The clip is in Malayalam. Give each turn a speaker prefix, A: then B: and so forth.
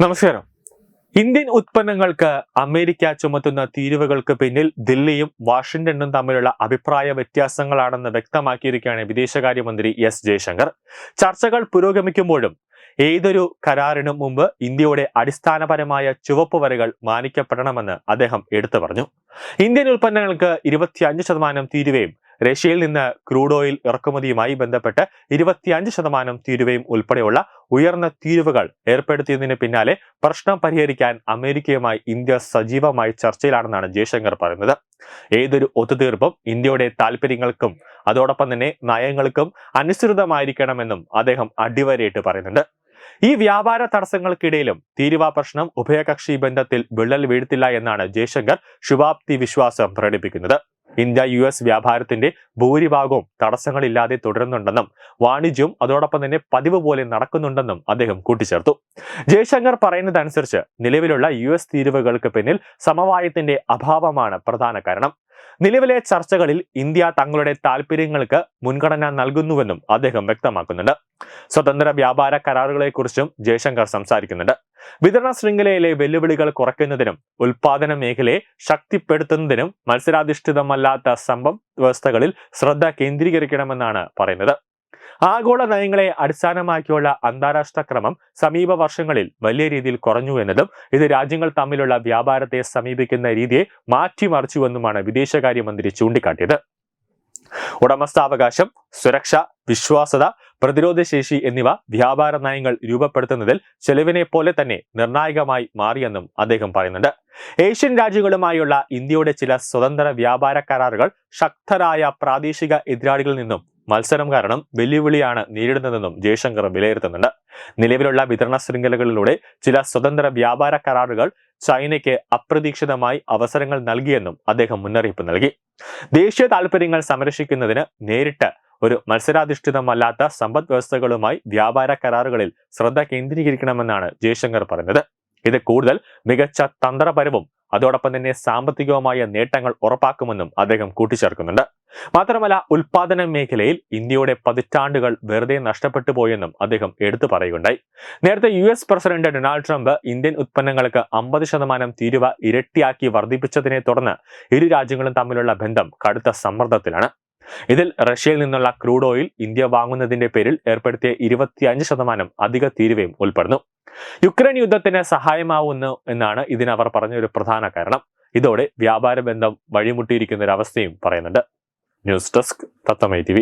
A: നമസ്കാരം. ഇന്ത്യൻ ഉത്പന്നങ്ങൾക്ക് അമേരിക്ക ചുമത്തുന്ന തീരുവകൾക്ക് പിന്നിൽ ദില്ലിയും വാഷിംഗ്ടണും തമ്മിലുള്ള അഭിപ്രായ വ്യത്യാസങ്ങളാണെന്ന് വ്യക്തമാക്കിയിരിക്കുകയാണ് വിദേശകാര്യമന്ത്രി എസ് ജയശങ്കർ. ചർച്ചകൾ പുരോഗമിക്കുമ്പോഴും ഏതൊരു കരാറിനും മുമ്പ് ഇന്ത്യയുടെ അടിസ്ഥാനപരമായ ചുവപ്പ് വരകൾ മാനിക്കപ്പെടണമെന്ന് അദ്ദേഹം എടുത്തു പറഞ്ഞു. ഇന്ത്യൻ ഉൽപ്പന്നങ്ങൾക്ക് ഇരുപത്തിയഞ്ച് ശതമാനം തീരുവയും റഷ്യയിൽ നിന്ന് ക്രൂഡ് ഓയിൽ ഇറക്കുമതിയുമായി ബന്ധപ്പെട്ട് ഇരുപത്തിയഞ്ച് ശതമാനം തീരുവയും ഉൾപ്പെടെയുള്ള ഉയർന്ന തീരുവകൾ ഏർപ്പെടുത്തിയതിന് പിന്നാലെ പ്രശ്നം പരിഹരിക്കാൻ അമേരിക്കയുമായി ഇന്ത്യ സജീവമായി ചർച്ചയിലാണെന്നാണ് ജയശങ്കർ പറയുന്നത്. ഏതൊരു ഒത്തുതീർപ്പും ഇന്ത്യയുടെ താല്പര്യങ്ങൾക്കും അതോടൊപ്പം തന്നെ നയങ്ങൾക്കും അനുസൃതമായിരിക്കണമെന്നും അദ്ദേഹം അടിവരയിട്ട് പറയുന്നുണ്ട്. ഈ വ്യാപാര തടസ്സങ്ങൾക്കിടയിലും തീരുവ പ്രശ്നം ഉഭയകക്ഷി ബന്ധത്തിൽ വിള്ളൽ വീഴ്ത്തില്ല എന്നാണ് ജയശങ്കർ ശുഭാപ്തി വിശ്വാസം പ്രകടിപ്പിക്കുന്നത്. ഇന്ത്യ യു എസ് വ്യാപാരത്തിന്റെ ഭൂരിഭാഗവും തടസ്സങ്ങളില്ലാതെ തുടരുന്നുണ്ടെന്നും വാണിജ്യവും അതോടൊപ്പം തന്നെ പതിവ് പോലെ നടക്കുന്നുണ്ടെന്നും അദ്ദേഹം കൂട്ടിച്ചേർത്തു. ജയശങ്കർ പറയുന്നതനുസരിച്ച് നിലവിലുള്ള യു എസ് തീരുവകൾക്ക് പിന്നിൽ സമവായത്തിന്റെ അഭാവമാണ് പ്രധാന കാരണം. നിലവിലെ ചർച്ചകളിൽ ഇന്ത്യ തങ്ങളുടെ താൽപര്യങ്ങൾക്ക് മുൻഗണന നൽകുന്നുവെന്നും അദ്ദേഹം വ്യക്തമാക്കുന്നുണ്ട്. സ്വതന്ത്ര വ്യാപാര കരാറുകളെക്കുറിച്ചും ജയശങ്കർ സംസാരിക്കുന്നുണ്ട്. വിതരണ ശൃംഖലയിലെ വെല്ലുവിളികൾ കുറയ്ക്കുന്നതിനും ഉൽപാദന മേഖലയെ ശക്തിപ്പെടുത്തുന്നതിനും മത്സരാധിഷ്ഠിതമല്ലാത്ത സമ്പദ് വ്യവസ്ഥകളിൽ ശ്രദ്ധ കേന്ദ്രീകരിക്കണമെന്നാണ് പറയുന്നത്. ആഗോള നയങ്ങളെ അടിസ്ഥാനമാക്കിയുള്ള അന്താരാഷ്ട്ര ക്രമം സമീപ വർഷങ്ങളിൽ വലിയ രീതിയിൽ കുറഞ്ഞു എന്നതും ഇത് രാജ്യങ്ങൾ തമ്മിലുള്ള വ്യാപാരത്തെ സമീപിക്കുന്ന രീതിയെ മാറ്റിമറിച്ചുവെന്നുമാണ് വിദേശകാര്യമന്ത്രി ചൂണ്ടിക്കാട്ടിയത്. ഉടമസ്ഥാവകാശം സുരക്ഷ വിശ്വാസത പ്രതിരോധശേഷി എന്നിവ വ്യാപാര നയങ്ങൾ രൂപപ്പെടുത്തുന്നതിൽ ചെലവിനെ പോലെ തന്നെ നിർണായകമായി മാറിയെന്നും അദ്ദേഹം പറയുന്നുണ്ട്. ഏഷ്യൻ രാജ്യങ്ങളുമായുള്ള ഇന്ത്യയുടെ ചില സ്വതന്ത്ര വ്യാപാര കരാറുകൾ ശക്തരായ പ്രാദേശിക എതിരാളികളിൽ നിന്നും മത്സരം കാരണം വെല്ലുവിളിയാണ് നേരിടുന്നതെന്നും ജയശങ്കർ വിലയിരുത്തുന്നുണ്ട്. നിലവിലുള്ള വിതരണ ശൃംഖലകളിലൂടെ ചില സ്വതന്ത്ര വ്യാപാര കരാറുകൾ ചൈനയ്ക്ക് അപ്രതീക്ഷിതമായി അവസരങ്ങൾ നൽകിയെന്നും അദ്ദേഹം മുന്നറിയിപ്പ് നൽകി. ദേശീയ താൽപര്യങ്ങൾ സംരക്ഷിക്കുന്നതിന് നേരിട്ട് ഒരു മത്സരാധിഷ്ഠിതമല്ലാത്ത സമ്പദ് വ്യവസ്ഥകളുമായി വ്യാപാര കരാറുകളിൽ ശ്രദ്ധ കേന്ദ്രീകരിക്കണമെന്നാണ് ജയശങ്കർ പറഞ്ഞത് ഇത് കൂടുതൽ മികച്ച തന്ത്രപരവും അതോടൊപ്പം തന്നെ സാമ്പത്തികവുമായ നേട്ടങ്ങൾ ഉറപ്പാക്കുമെന്നും അദ്ദേഹം കൂട്ടിച്ചേർക്കുന്നുണ്ട്. മാത്രമല്ല ഉൽപാദന മേഖലയിൽ ഇന്ത്യയുടെ പതിറ്റാണ്ടുകൾ വെറുതെ നഷ്ടപ്പെട്ടു പോയെന്നും അദ്ദേഹം എടുത്തു പറയുകയുണ്ടായി. നേരത്തെ U S president Donald Trump Indian ഉത്പന്നങ്ങൾക്ക് അമ്പത് ശതമാനം തീരുവ ഇരട്ടിയാക്കി വർദ്ധിപ്പിച്ചതിനെ തുടർന്ന് ഇരു രാജ്യങ്ങളും തമ്മിലുള്ള ബന്ധം കടുത്ത സമ്മർദ്ദത്തിലാണ്. ഇതിൽ റഷ്യയിൽ നിന്നുള്ള ക്രൂഡ് ഓയിൽ ഇന്ത്യ വാങ്ങുന്നതിന്റെ പേരിൽ ഏർപ്പെടുത്തിയ ഇരുപത്തിയഞ്ച് ശതമാനം അധിക തീരുവയും ഉൾപ്പെടുന്നു. യുക്രൈൻ യുദ്ധത്തിന് സഹായമാവുന്നു എന്നാണ് ഇതിനവർ പറഞ്ഞ ഒരു പ്രധാന കാരണം. ഇതോടെ വ്യാപാര ബന്ധം വഴിമുട്ടിയിരിക്കുന്ന ഒരു അവസ്ഥയും പറയുന്നുണ്ട്. News desk തത്തമൈ T